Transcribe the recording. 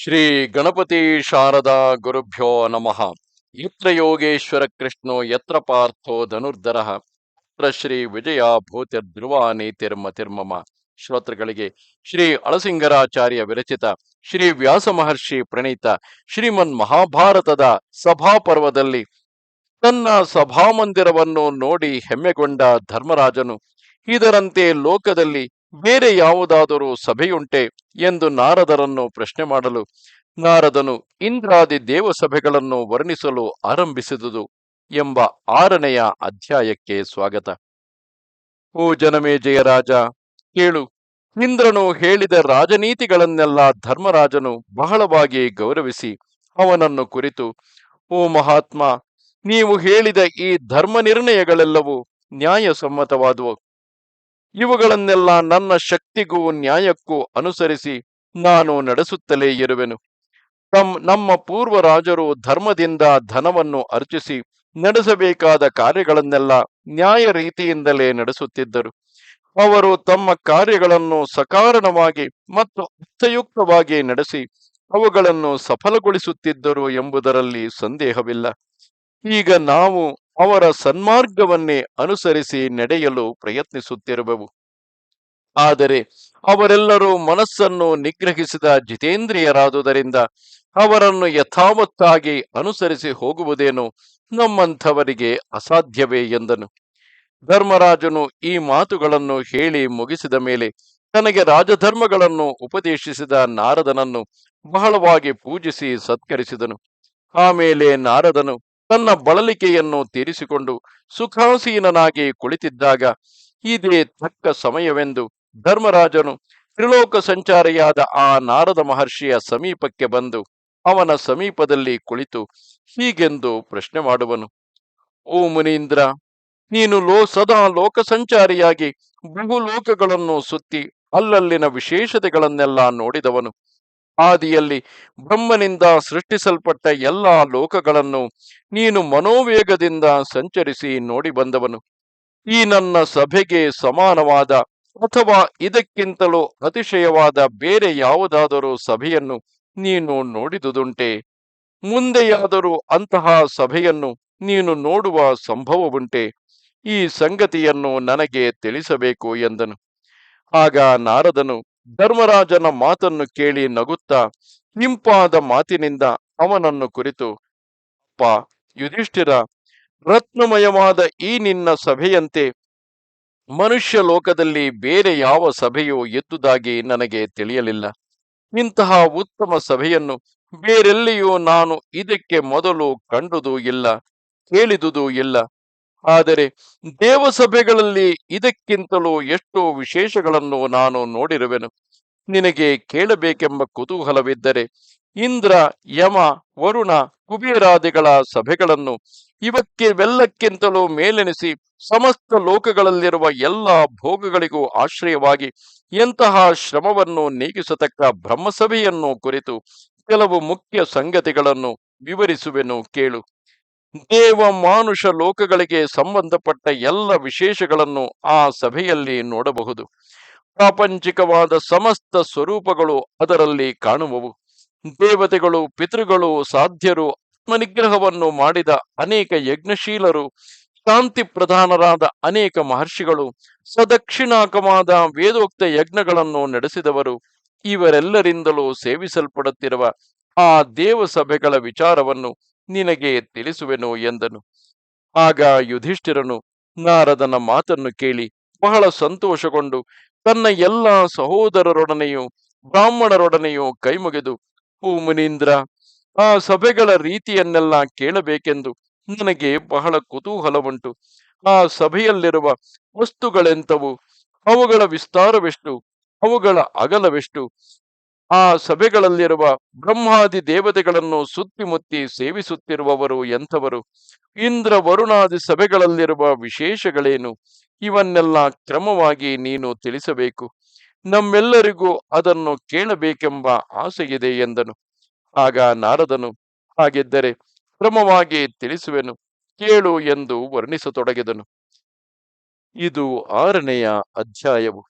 ಶ್ರೀ ಗಣಪತಿ ಶಾರದಾ ಗುರುಭ್ಯೋ ನಮಃ. ಯತ್ರ ಯೋಗೇಶ್ವರ ಕೃಷ್ಣೋ ಯತ್ರ ಪಾರ್ಥೋ ಧನುರ್ಧರ. ಅತ್ರ ಶ್ರೀ ವಿಜಯ ಭೂತಿರ್ಧ್ರುವ ನೀತಿರ್ಮತಿರ್ಮಮ ಶ್ರೋತೃಗಳಿಗೆ ಶ್ರೀ ಅಳಸಿಂಗರಾಚಾರ್ಯ ವಿರಚಿತ, ಶ್ರೀ ವ್ಯಾಸ ಮಹರ್ಷಿ ಪ್ರಣೀತ, ಶ್ರೀಮನ್ ಮಹಾಭಾರತದ ಸಭಾಪರ್ವದಲ್ಲಿ ತನ್ನ ಸಭಾಮಂದಿರವನ್ನು ನೋಡಿ ಹೆಮ್ಮೆಗೊಂಡ ಧರ್ಮರಾಜನು, ಇದರಂತೆ ಲೋಕದಲ್ಲಿ ಬೇರೆ ಯಾವುದಾದರೂ ಸಭೆಯುಂಟೆ ಎಂದು ನಾರದರನ್ನು ಪ್ರಶ್ನೆ ಮಾಡಲು ನಾರದನು ಇಂದ್ರಾದಿ ದೇವಸಭೆಗಳನ್ನು ವರ್ಣಿಸಲು ಆರಂಭಿಸಿದುದು ಎಂಬ ಆರನೆಯ ಅಧ್ಯಾಯಕ್ಕೆ ಸ್ವಾಗತ. ಓ ಜನಮೇಜಯ ರಾಜ, ಕೇಳು. ಇಂದ್ರನು ಹೇಳಿದ ರಾಜನೀತಿಗಳನ್ನೆಲ್ಲ ಧರ್ಮರಾಜನು ಬಹಳವಾಗಿ ಗೌರವಿಸಿ ಅವನನ್ನು ಕುರಿತು, ಓ ಮಹಾತ್ಮ, ನೀವು ಹೇಳಿದ ಈ ಧರ್ಮ ನಿರ್ಣಯಗಳೆಲ್ಲವೂ ನ್ಯಾಯಸಮ್ಮತವಾದುವು. ಇವುಗಳನ್ನೆಲ್ಲ ನನ್ನ ಶಕ್ತಿಗೂ ನ್ಯಾಯಕ್ಕೂ ಅನುಸರಿಸಿ ನಾನು ನಡೆಸುತ್ತಲೇ ಇರುವೆನು. ತಮ್, ನಮ್ಮ ಪೂರ್ವ ರಾಜರು ಧರ್ಮದಿಂದ ಧನವನ್ನು ಅರ್ಚಿಸಿ ನಡೆಸಬೇಕಾದ ಕಾರ್ಯಗಳನ್ನೆಲ್ಲ ನ್ಯಾಯ ರೀತಿಯಿಂದಲೇ ನಡೆಸುತ್ತಿದ್ದರು. ಅವರು ತಮ್ಮ ಕಾರ್ಯಗಳನ್ನು ಸಕಾರಣವಾಗಿ ಮತ್ತು ಅರ್ಥಯುಕ್ತವಾಗಿ ನಡೆಸಿ ಅವುಗಳನ್ನು ಸಫಲಗೊಳಿಸುತ್ತಿದ್ದರು ಎಂಬುದರಲ್ಲಿ ಸಂದೇಹವಿಲ್ಲ. ಈಗ ನಾವು ಅವರ ಸನ್ಮಾರ್ಗವನ್ನೇ ಅನುಸರಿಸಿ ನಡೆಯಲು ಪ್ರಯತ್ನಿಸುತ್ತಿರುವೆವು. ಆದರೆ ಅವರೆಲ್ಲರೂ ಮನಸ್ಸನ್ನು ನಿಗ್ರಹಿಸಿದ ಜಿತೇಂದ್ರಿಯರಾದುದರಿಂದ ಅವರನ್ನು ಯಥಾವತ್ತಾಗಿ ಅನುಸರಿಸಿ ಹೋಗುವುದೇನು ನಮ್ಮಂಥವರಿಗೆ ಅಸಾಧ್ಯವೇ ಎಂದನು. ಧರ್ಮರಾಜನು ಈ ಮಾತುಗಳನ್ನು ಹೇಳಿ ಮುಗಿಸಿದ ಮೇಲೆ ತನಗೆ ರಾಜಧರ್ಮಗಳನ್ನು ಉಪದೇಶಿಸಿದ ನಾರದನನ್ನು ಬಹಳವಾಗಿ ಪೂಜಿಸಿ ಸತ್ಕರಿಸಿದನು. ಆಮೇಲೆ ನಾರದನು ತನ್ನ ಬಳಲಿಕೆಯನ್ನು ತೀರಿಸಿಕೊಂಡು ಸುಖಾಸೀನನಾಗಿ ಕುಳಿತಿದ್ದಾಗ ಇದೇ ತಕ್ಕ ಸಮಯವೆಂದು ಧರ್ಮರಾಜನು ತ್ರಿಲೋಕ ಸಂಚಾರಿಯಾದ ಆ ನಾರದ ಮಹರ್ಷಿಯ ಸಮೀಪಕ್ಕೆ ಬಂದು ಅವನ ಸಮೀಪದಲ್ಲಿ ಕುಳಿತು ಹೀಗೆಂದು ಪ್ರಶ್ನೆ ಮಾಡುವನು. ಓ ಮುನೀಂದ್ರ, ನೀನು ಲೋ ಸದಾ ಲೋಕ ಸಂಚಾರಿಯಾಗಿ ಬಹು ಲೋಕಗಳನ್ನು ಸುತ್ತಿ ಅಲ್ಲಲ್ಲಿನ ವಿಶೇಷತೆಗಳನ್ನೆಲ್ಲ ನೋಡಿದವನು. ಆದಿಯಲ್ಲಿ ಬ್ರಹ್ಮನಿಂದ ಸೃಷ್ಟಿಸಲ್ಪಟ್ಟ ಎಲ್ಲಾ ಲೋಕಗಳನ್ನು ನೀನು ಮನೋವೇಗದಿಂದ ಸಂಚರಿಸಿ ನೋಡಿ ಬಂದವನು. ಈ ನನ್ನ ಸಭೆಗೆ ಸಮಾನವಾದ ಅಥವಾ ಇದಕ್ಕಿಂತಲೂ ಅತಿಶಯವಾದ ಬೇರೆ ಯಾವುದಾದರೂ ಸಭೆಯನ್ನು ನೀನು ನೋಡಿದುದುಂಟೆ? ಮುಂದೆಯಾದರೂ ಅಂತಹ ಸಭೆಯನ್ನು ನೀನು ನೋಡುವ ಸಂಭವವುಂಟೆ? ಈ ಸಂಗತಿಯನ್ನು ನನಗೆ ತಿಳಿಸಬೇಕು ಎಂದನು. ಆಗ ನಾರದನು ಧರ್ಮರಾಜನ ಮಾತನ್ನು ಕೇಳಿ ನಗುತ್ತಾ ಹಿಂಪಾದ ಮಾತಿನಿಂದ ಅವನನ್ನು ಕುರಿತು, ಅಪ್ಪ, ಯುಧಿಷ್ಠಿರ, ರತ್ನಮಯವಾದ ಈ ನಿನ್ನ ಸಭೆಯಂತೆ ಮನುಷ್ಯ ಲೋಕದಲ್ಲಿ ಬೇರೆ ಯಾವ ಸಭೆಯೂ ಎದ್ದುದಾಗಿ ನನಗೆ ತಿಳಿಯಲಿಲ್ಲ. ಇಂತಹ ಉತ್ತಮ ಸಭೆಯನ್ನು ಬೇರೆಲ್ಲಿಯೂ ನಾನು ಇದಕ್ಕೆ ಮೊದಲು ಕಂಡುದೂ ಇಲ್ಲ, ಕೇಳಿದುದೂ ಇಲ್ಲ. ಆದರೆ ದೇವಸಭೆಗಳಲ್ಲಿ ಇದಕ್ಕಿಂತಲೂ ಎಷ್ಟೋ ವಿಶೇಷಗಳನ್ನು ನಾನು ನೋಡಿರುವೆನು. ನಿನಗೆ ಕೇಳಬೇಕೆಂಬ ಕುತೂಹಲವಿದ್ದರೆ ಇಂದ್ರ, ಯಮ, ವರುಣ, ಕುಬೇರಾದಿಗಳ ಸಭೆಗಳನ್ನು ಇವಕ್ಕೆವೆಲ್ಲಕ್ಕಿಂತಲೂ ಮೇಲೆನಿಸಿ ಸಮಸ್ತ ಲೋಕಗಳಲ್ಲಿರುವ ಎಲ್ಲ ಭೋಗಗಳಿಗೂ ಆಶ್ರಯವಾಗಿ ಎಂತಹ ಶ್ರಮವನ್ನು ನೀಗಿಸತಕ್ಕ ಬ್ರಹ್ಮಸಭೆಯನ್ನು ಕುರಿತು ಕೆಲವು ಮುಖ್ಯ ಸಂಗತಿಗಳನ್ನು ವಿವರಿಸುವೆನು ಕೇಳು. ದೇವ ಮಾನುಷ ಲೋಕಗಳಿಗೆ ಸಂಬಂಧಪಟ್ಟ ಎಲ್ಲ ವಿಶೇಷಗಳನ್ನು ಆ ಸಭೆಯಲ್ಲಿ ನೋಡಬಹುದು. ಪ್ರಾಪಂಚಿಕವಾದ ಸಮಸ್ತ ಸ್ವರೂಪಗಳು ಅದರಲ್ಲಿ ಕಾಣುವವು. ದೇವತೆಗಳು, ಪಿತೃಗಳು, ಸಾಧ್ಯರು, ಆತ್ಮನಿಗ್ರಹವನ್ನು ಮಾಡಿದ ಅನೇಕ ಯಜ್ಞಶೀಲರು, ಶಾಂತಿ ಪ್ರಧಾನರಾದ ಅನೇಕ ಮಹರ್ಷಿಗಳು, ಸದಕ್ಷಿಣಾಕವಾದ ವೇದೋಕ್ತ ಯಜ್ಞಗಳನ್ನು ನಡೆಸಿದವರು, ಇವರೆಲ್ಲರಿಂದಲೂ ಸೇವಿಸಲ್ಪಡುತ್ತಿರುವ ಆ ದೇವಸಭೆಗಳ ವಿಚಾರವನ್ನು ನಿನಗೆ ತಿಳಿಸುವೆನು ಎಂದನು. ಆಗ ಯುಧಿಷ್ಠಿರನು ನಾರದನ ಮಾತನ್ನು ಕೇಳಿ ಬಹಳ ಸಂತೋಷಗೊಂಡು ತನ್ನ ಎಲ್ಲ ಸಹೋದರರೊಡನೆಯೂ ಬ್ರಾಹ್ಮಣರೊಡನೆಯೂ ಕೈಮುಗಿದು ಓ ಮುನೀಂದ್ರ, ಆ ಸಭೆಗಳ ರೀತಿಯನ್ನೆಲ್ಲ ಕೇಳಬೇಕೆಂದು ನನಗೆ ಬಹಳ ಕುತೂಹಲವುಂಟು. ಆ ಸಭೆಯಲ್ಲಿರುವ ವಸ್ತುಗಳೆಂತವು ಅವುಗಳ ವಿಸ್ತಾರವೆಷ್ಟು, ಅವುಗಳ ಅಗಲವೆಷ್ಟು ಆ ಸಭೆಗಳಲ್ಲಿರುವ ಬ್ರಹ್ಮಾದಿ ದೇವತೆಗಳನ್ನು ಸುತ್ತಿಮುತ್ತಿ ಸೇವಿಸುತ್ತಿರುವವರು ಎಂಥವರು? ಇಂದ್ರ ವರುಣಾದಿ ಸಭೆಗಳಲ್ಲಿರುವ ವಿಶೇಷಗಳೇನು? ಇವನ್ನೆಲ್ಲ ಕ್ರಮವಾಗಿ ನೀನು ತಿಳಿಸಬೇಕು. ನಮ್ಮೆಲ್ಲರಿಗೂ ಅದನ್ನು ಕೇಳಬೇಕೆಂಬ ಆಸೆಯಿದೆ ಎಂದನು. ಆಗ ನಾರದನು, ಹಾಗಿದ್ದರೆ ಕ್ರಮವಾಗಿ ತಿಳಿಸುವೆನು, ಕೇಳು ಎಂದು ವರ್ಣಿಸತೊಡಗಿದನು. ಇದು ಆರನೆಯ ಅಧ್ಯಾಯವು.